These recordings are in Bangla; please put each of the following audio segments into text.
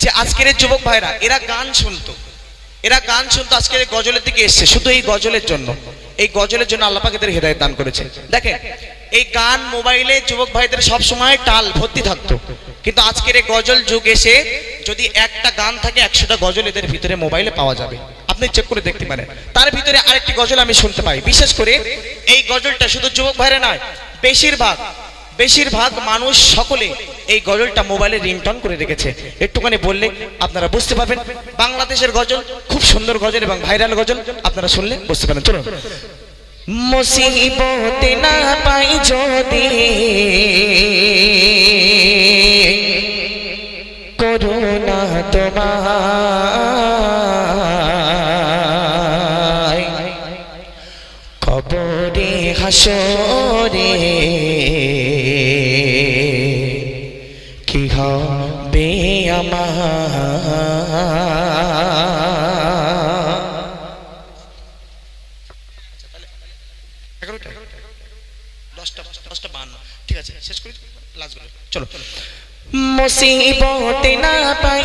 যে আজকের যুবক ভাইরা, এরা গান শুনতো। এরা গান শুনতো, আজকের গজলের দিকে এসছে। শুধু এই গজলের জন্য। এই গজলের জন্য আল্লাহ পাক এদের হৃদয় দান করেছে। দেখেন, এই গান মোবাইলে যুবক ভাইদের সব সময় টাল ভর্তি থাকতো। কিন্তু আজকের এই গজল যুগ এসে যদি একটা গান থাকে, একশোটা গজল এদের ভিতরে মোবাইলে পাওয়া যাবে। আপনি চেক করে দেখতে পারেন। তার ভিতরে আরেকটি গজল আমি শুনতে পাই। বিশেষ করে এই গজলটা শুধু যুবক ভাইরা নয়, বেশিরভাগ বেশিরভাগ মানুষ সকলে এই গজলটা মোবাইলে রিংটন করে রেখেছে। একটুখানি বললে আপনারা বুঝতে পারবেন। বাংলাদেশের গজল খুব সুন্দর গজল এবং ভাইরাল গজল আপনারা শুনলে বুঝতে পারেন চলুন। মুসিবতে না পাই যদি করুণা তোমায়। কবরে হাসরে লাস্ট চলো মুসিবতে না পাই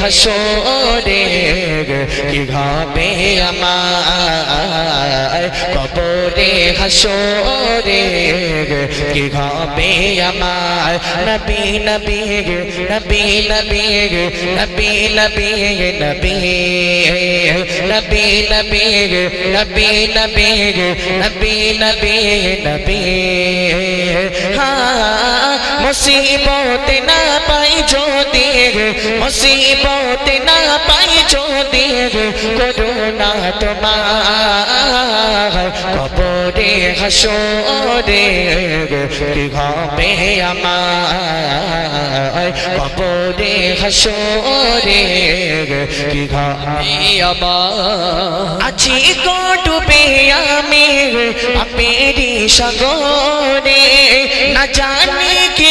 হাসরে কি হবে আমার কবরে হাসরে কি হবে আমার নবী নবী নবী নবী নবী নবী নবী নবী নবী নবী নবী নবী নবী নবী হ্যাঁ মুসিবত না পাই যদি মুসিবত না পাই যদি করুণা তোমার কবরে হাসরে কি হবে আমার কবরে হাসরে হবে আমার আছি ডুবে আমি পাপেরি সাগরে না জানি কি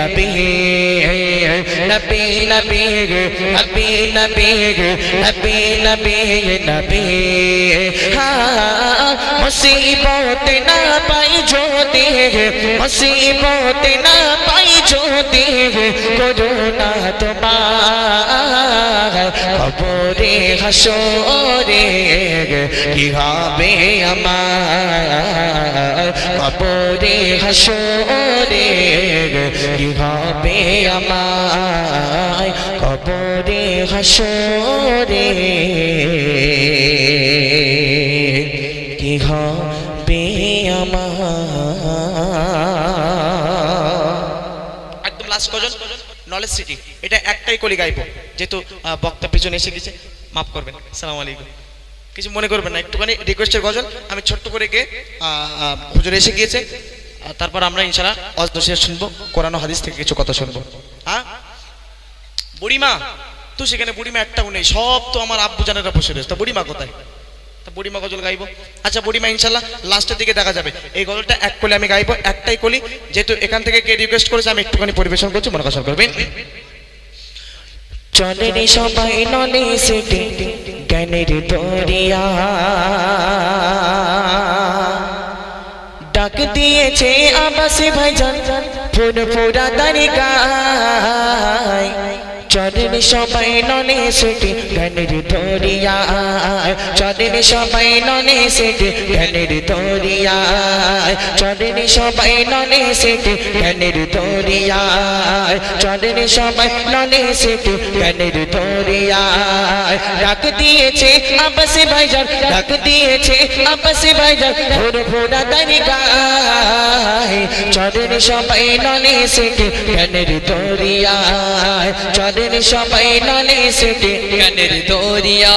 নবী নবী নবী নবী নবী নবী নবী নবী হ্যাঁ মুসিবত না পাই যদি মুসিবত না পাই যদি করুণা তোমার কবরে হাসরে কি হবে আমার কবরে হাসরে আমার কবরে হাসরে। কি হবে আমার? একদম লাস্ট কজন? নলেজ সিটি এটা একটাই কলি গাইবো। যেহেতু বক্তা পিছনে এসে গেছে, মাফ করবেন। সালাম আলাইকুম। কিছু মনে করবেন না, একটুখানি রিকোয়েস্টের গজল। আমি ছোট্ট করে গিয়ে হুজুর এসে গিয়েছে। তারপর আমরা ইনশাল্লাহ অজদোষে শুনব, কোরআন হাদিস থেকে কিছু কথা শুনব। হ্যাঁ বুড়িমা তো সেখানে বুড়িমা একটাও নেই, সব তো আমার আব্বু জানেরা বসে রয়েছে। তা বুড়িমা কোথায়? তা বুড়িমা গজল গাইবো? আচ্ছা বুড়িমা ইনশাল্লাহ লাস্টের দিকে দেখা যাবে। এই গজলটা এক কলি আমি গাইবো, একটাই কলি, যেহেতু এখান থেকে কে রিকোয়েস্ট করেছে আমি একটুখানি পরিবেশন করছি, মনে কষণ করবেন চলে সবাই জ্ঞানের দরিয়া। দিয়েছে আবাসে ভাইজান। ফোন ফুরফুরা তারিকায় চলেন সবাই ননে সেটি জ্ঞানের দরিয়ায় চলেন সবাই ননে সেটি জ্ঞানের দরিয়ায় চলেন সবাই ননে সেটি জ্ঞানের দরিয়ায় চলেন সবাই ননে সেটি জ্ঞানের দরিয়ায় ডাক দিয়েছে আবাসে ভাইজান ডাক দিয়েছে আবাসে ভাইজান ভোর ভোরা দাঁড়ি গায়। চলেন সবাই ননে সেটি জ্ঞানের দরিয়ায় চলেন সবাই ননে সেটি জ্ঞানের দরিয়া।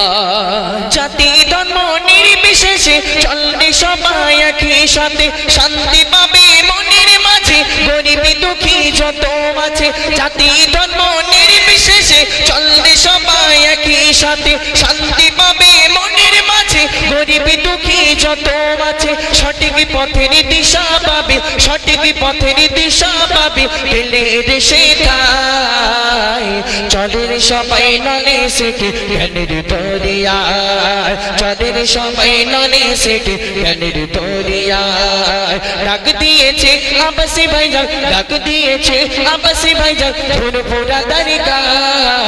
জাতি ধর্ম নির্বিশেষে চলবে সবাই একই সাথে। শান্তি পাবে মনের মাঝে, গরিবি দুঃখী যত আছে। জাতি ধর্ম নির্বিশেষে চলবে সবাই একই সাথে। শান্তি পাবে মনের মাঝে, গরিবি দুঃখী যত আছে, সঠিক পথের দিশা পাবে সঠিক পথের দিশা পাবে পেলে দেশে ঠাই। চলের সবাই নলে সেটি, জ্ঞানের দরিয়ায় চলের সবাই নলে সেটি, জ্ঞানের দরিয়ায় ডাক দিয়েছে আবাসি ভাইজান, ডাক দিয়েছে আবাসি ভাইজান ফুল পোড়া দারিকায়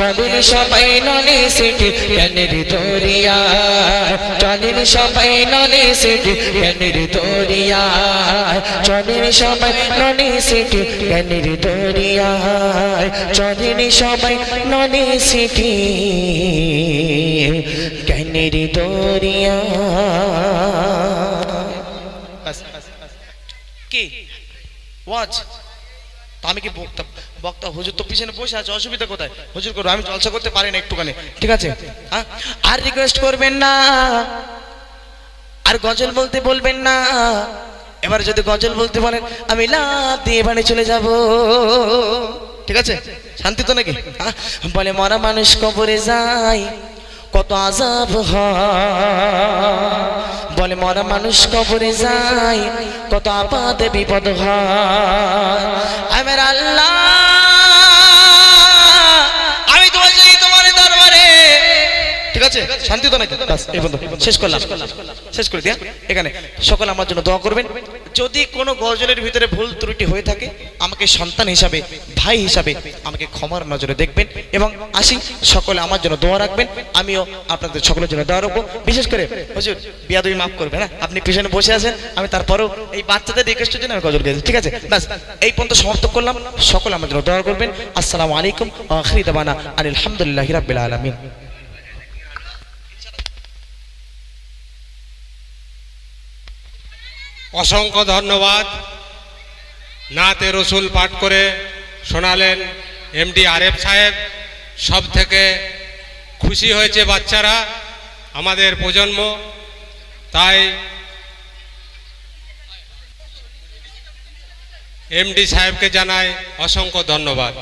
চলের সবাই নলে সেটি, জ্ঞানের দরিয়ায় চলের সবাই নলে সেটি, জ্ঞানের দরিয়ায় চলের সবাই নলে সেটি, জ্ঞানের দরিয়ায় চলের সবাই নলে সেটি, জ্ঞানের দরিয়ায় কি? ওয়াজ তো আমি কি বক্তা বক্তা, হুজুর, তো পিছনে বসে আছে, অসুবিধা কোথায়? হুজুর করব আমি জলসা করতে পারি না একটুখানি। ঠিক আছে? হ্যাঁ? আর রিকোয়েস্ট করবেন না। আর গজল বলতে বলবেন না। এবার যদি গজল বলতে বলেন, আমি লাভ দিয়ে বাড়ি চলে যাব। ঠিক আছে? শান্তি তো নাকি? হ্যাঁ? বলে, মরা মানুষ কবরে যায়। কত আজাব বলে, মরা মানুষ কবরে যায়, কত আপাদে বিপদ হয়। আল্লাহ, আমি তোমার দরবারে। ঠিক আছে? শান্তি তো নাকি। শেষ করলাম। শেষ করে দিয়া, এখানে। সকল আমার জন্য দোয়া করবেন। যদি কোনো গজলের ভিতরে ভুল ত্রুটি হয়ে থাকে, আমাকে সন্তান হিসাবে, ভাই হিসাবে আমাকে ক্ষমার নজরে দেখবেন এবং আসি, সকলে আমার জন্য দোয়া রাখবেন। আমিও আপনাদের সকলের জন্য দোয়া রাখব। বিশেষ করে, হুজুর বিয়া তুমি মাফ করবে না আপনি পিছনে বসে আছেন, আমি তারপরেও এই বাচ্চাদের রিকোয়েস্টের জন্য আমি গজল গেছি ঠিক আছে? ব্যাস, এই পর্যন্ত সমাপ্ত করলাম। সকলে আমার জন্য দোয়া করবেন। আসসালামু আলাইকুম, আখরি দাবানা আলহামদুলিল্লাহ রাব্বিল আলামিন। অসংখ্য ধন্যবাদ। নাতে রসুল পাঠ করে শোনালেন এমডি আরেফ সাহেব। সব থেকে খুশি হয়েছে বাচ্চারা আমাদের প্রজন্ম। তাই এমডি সাহেবকে জানাই অসংখ্য ধন্যবাদ।